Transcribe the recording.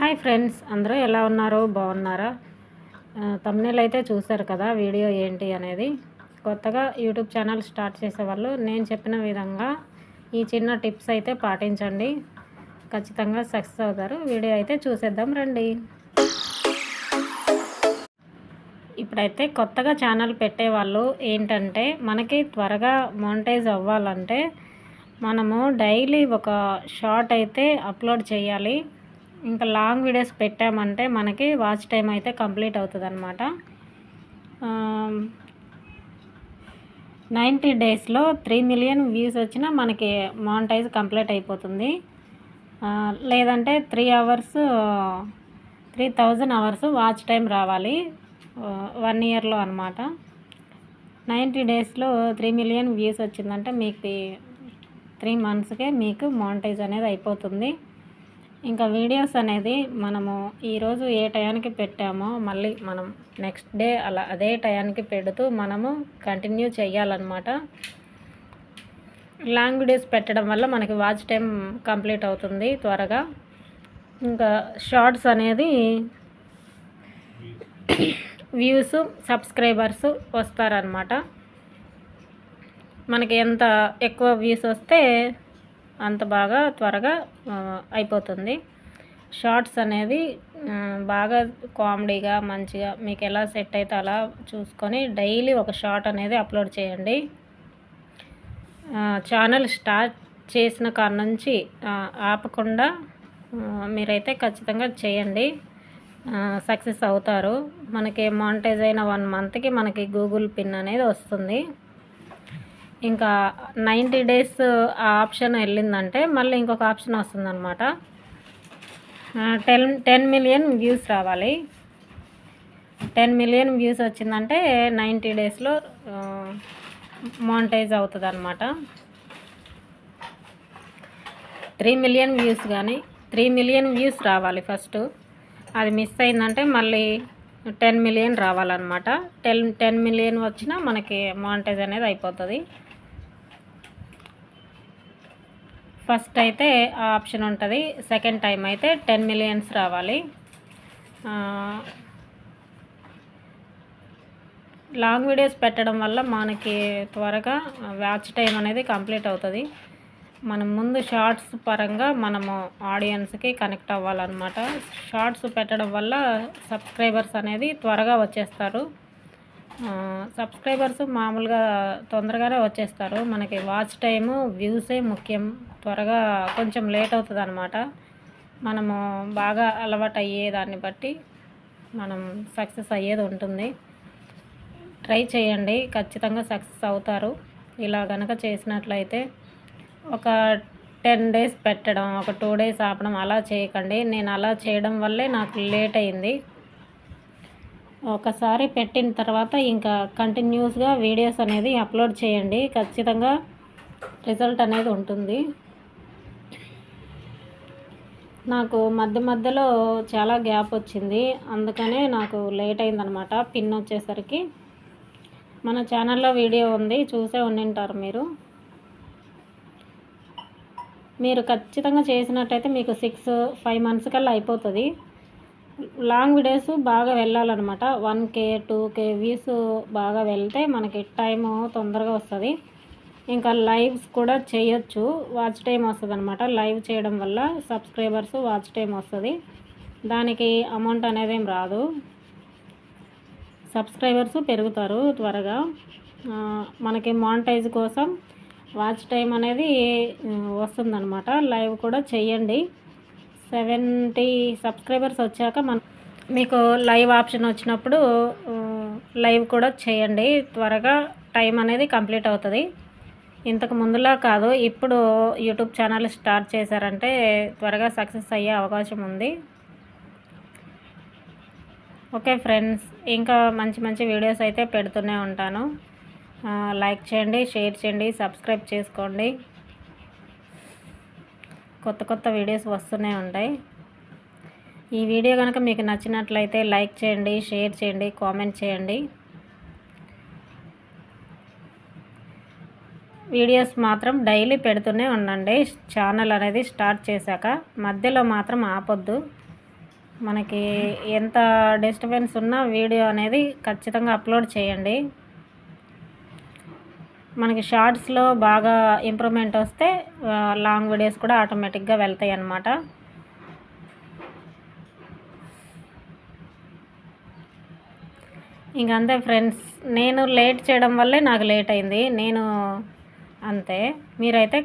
Hi friends అందరూ ఎలా ఉన్నారు? బాగున్నారా? తమ్నేల్ అయితే చూశారు కదా వీడియో ఏంటి అనేది. కొత్తగా యూట్యూబ్ ఛానల్ స్టార్ట్ చేసేవాళ్ళు నేను చెప్పిన విధంగా ఈ చిన్న టిప్స్ అయితే పాటించండి. ఖచ్చితంగా సక్సెస్ అవుతారు. వీడియో అయితే చూసేద్దాం రండి. ఇప్పుడైతే కొత్తగా ఛానల్ పెట్టేవాళ్ళు ఏంటంటే మనకి త్వరగా మోనిటైజ్ అవ్వాలంటే మనము డైలీ ఒక షార్ట్ అయితే అప్లోడ్ చేయాలి. ఇంకా లాంగ్ వీడియోస్ పెట్టామంటే మనకి వాచ్ టైం అయితే కంప్లీట్ అవుతుంది అనమాట నైంటీ డేస్లో త్రీ మిలియన్ వ్యూస్ వచ్చినా మనకి మానిటైజ్ కంప్లీట్ అయిపోతుంది. లేదంటే three hours three thousand hours watch time రావాలి వన్ ఇయర్లో అనమాట నైంటీ డేస్లో త్రీ మిలియన్ వ్యూస్ వచ్చిందంటే మీకు త్రీ మంత్స్కే మీకు మానిటైజ్ అనేది అయిపోతుంది. ఇంకా వీడియోస్ అనేది మనము ఈరోజు ఏ టయానికి పెట్టామో మళ్ళీ మనం నెక్స్ట్ డే అలా అదే టయానికి పెడుతూ మనము కంటిన్యూ చేయాలన్నమాట. లాంగ్ వీడియోస్ పెట్టడం వల్ల మనకి వాచ్ టైం కంప్లీట్ అవుతుంది త్వరగా. ఇంకా షార్ట్స్ అనేది వ్యూస్ సబ్స్క్రైబర్స్ వస్తారనమాట మనకి ఎంత ఎక్కువ వ్యూస్ వస్తే అంత బాగా త్వరగా అయిపోతుంది. షార్ట్స్ అనేది బాగా కామెడీగా మంచిగా మీకు ఎలా సెట్ అయితే అలా చూసుకొని డైలీ ఒక షార్ట్ అనేది అప్లోడ్ చేయండి. ఛానల్ స్టార్ట్ చేసిన కాడ నుంచి ఆపకుండా మీరైతే ఖచ్చితంగా చేయండి. సక్సెస్ అవుతారు. మనకి మానిటైజ్ అయిన వన్ మంత్కి మనకి గూగుల్ పిన్ అనేది వస్తుంది. ఇంకా నైంటీ డేస్ ఆ ఆప్షన్ వెళ్ళిందంటే మళ్ళీ ఇంకొక ఆప్షన్ వస్తుందన్నమాట. టెన్ టెన్ మిలియన్ వ్యూస్ రావాలి. టెన్ మిలియన్ వ్యూస్ వచ్చిందంటే నైంటీ డేస్లో మానిటైజ్ అవుతుంది అనమాట త్రీ మిలియన్ వ్యూస్ కానీ త్రీ మిలియన్ వ్యూస్ రావాలి ఫస్ట్. అది మిస్ అయిందంటే మళ్ళీ టెన్ మిలియన్ రావాలన్నమాట. టెన్ టెన్ మిలియన్ వచ్చినా మనకి మానిటైజ్ అనేది అయిపోతుంది. ఫస్ట్ అయితే ఆ ఆప్షన్ ఉంటుంది. సెకండ్ టైం అయితే టెన్ మిలియన్స్ రావాలి. లాంగ్ వీడియోస్ పెట్టడం వల్ల మనకి త్వరగా వ్యాచ్ టైం అనేది కంప్లీట్ అవుతుంది. మనం ముందు షార్ట్స్ పరంగా మనము ఆడియన్స్కి కనెక్ట్ అవ్వాలన్నమాట. షార్ట్స్ పెట్టడం వల్ల సబ్స్క్రైబర్స్ అనేది త్వరగా వచ్చేస్తారు. సబ్స్క్రైబర్స్ మామూలుగా తొందరగానే వచ్చేస్తారు. మనకి వాచ్ టైము వ్యూసే ముఖ్యం. త్వరగా కొంచెం లేట్ అవుతుంది అనమాట మనము బాగా అలవాటు అయ్యేదాన్ని బట్టి మనం సక్సెస్ అయ్యేది ఉంటుంది. ట్రై చేయండి. ఖచ్చితంగా సక్సెస్ అవుతారు. ఇలా కనుక చేసినట్లయితే ఒక టెన్ డేస్ పెట్టడం ఒక టూ డేస్ ఆపడం అలా చేయకండి. నేను అలా చేయడం వల్లే నాకు లేట్ అయింది. ఒకసారి పెట్టిన తర్వాత ఇంకా కంటిన్యూస్గా వీడియోస్ అనేది అప్లోడ్ చేయండి. ఖచ్చితంగా రిజల్ట్ అనేది ఉంటుంది. నాకు మధ్య మధ్యలో చాలా గ్యాప్ వచ్చింది. అందుకనే నాకు లేట్ అయిందనమాట పిన్ వచ్చేసరికి మన ఛానల్లో వీడియో ఉంది. చూసే ఉండింటారు మీరు. మీరు ఖచ్చితంగా చేసినట్టయితే మీకు సిక్స్ ఫైవ్ మంత్స్ కల్లా అయిపోతుంది. లాంగ్ వీడియోస్ బాగా వెళ్ళాలన్నమాట. One K two K views బాగా వెళ్తే మనకి టైం తొందరగా వస్తుంది. ఇంకా లైవ్స్ కూడా చేయొచ్చు. వాచ్ టైం వస్తుంది అనమాట లైవ్ చేయడం వల్ల సబ్స్క్రైబర్స్ వాచ్ టైం వస్తుంది. దానికి అమౌంట్ అనేది ఏం రాదు. సబ్స్క్రైబర్స్ పెరుగుతారు త్వరగా. మనకి మానిటైజ్ కోసం వాచ్ టైం అనేది వస్తుందన్నమాట. లైవ్ కూడా చేయండి. సెవెంటీ సబ్స్క్రైబర్స్ వచ్చాక మన మీకు లైవ్ ఆప్షన్ వచ్చినప్పుడు లైవ్ కూడా చేయండి. త్వరగా టైం అనేది కంప్లీట్ అవుతుంది. ఇంతకు ముందులా కాదు ఇప్పుడు యూట్యూబ్ ఛానల్ స్టార్ట్ చేశారంటే త్వరగా సక్సెస్ అయ్యే అవకాశం ఉంది. ఓకే ఫ్రెండ్స్ ఇంకా మంచి మంచి వీడియోస్ అయితే పెడుతూనే ఉంటాను. లైక్ చేయండి షేర్ చేయండి సబ్స్క్రైబ్ చేసుకోండి. కొత్త కొత్త వీడియోస్ వస్తూనే ఉంటాయి. ఈ వీడియో కనుక మీకు నచ్చినట్లయితే లైక్ చేయండి షేర్ చేయండి కామెంట్ చేయండి. వీడియోస్ మాత్రం డైలీ పెడుతూనే ఉండండి. ఛానల్ అనేది స్టార్ట్ చేశాక మధ్యలో మాత్రం ఆపొద్దు. మనకి ఎంత డిస్టర్బెన్స్ ఉన్నా వీడియో అనేది ఖచ్చితంగా అప్లోడ్ చేయండి. మనకి షార్ట్స్లో బాగా ఇంప్రూవ్మెంట్ వస్తే లాంగ్ వీడియోస్ కూడా ఆటోమేటిక్గా వెళ్తాయి అన్నమాట. ఇంక అంతే ఫ్రెండ్స్ నేను లేట్ చేయడం వల్లే నాకు లేట్ అయింది. నేను అంతే. మీరైతే